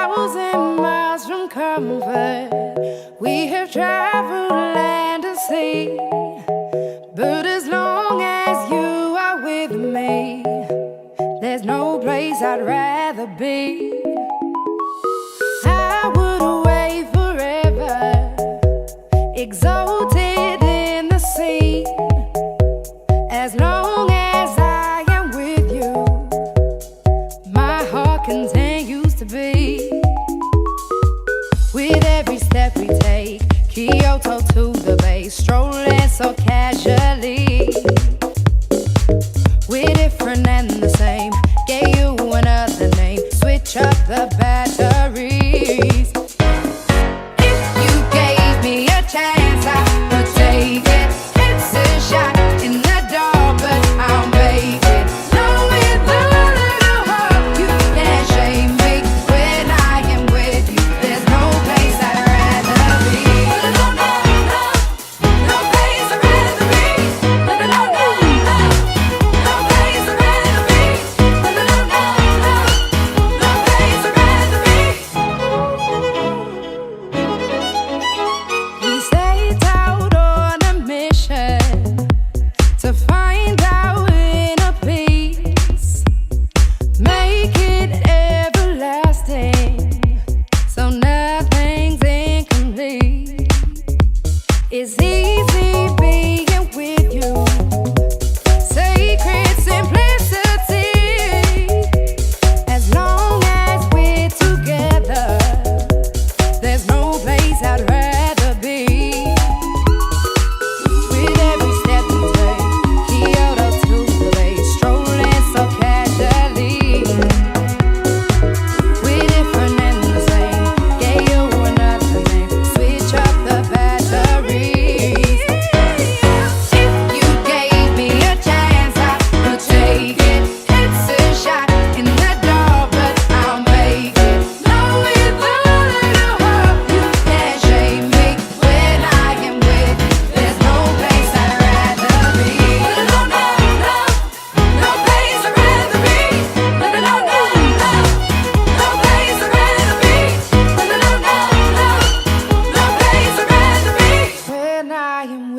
thousand miles from comfort. We have traveled land and sea, but as long as you are with me, there's no place I'd rather be. to the bay, strolling so casually. We're different than the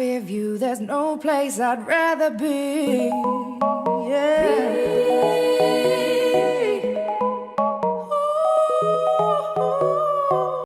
with you, there's no place I'd rather be. Yeah.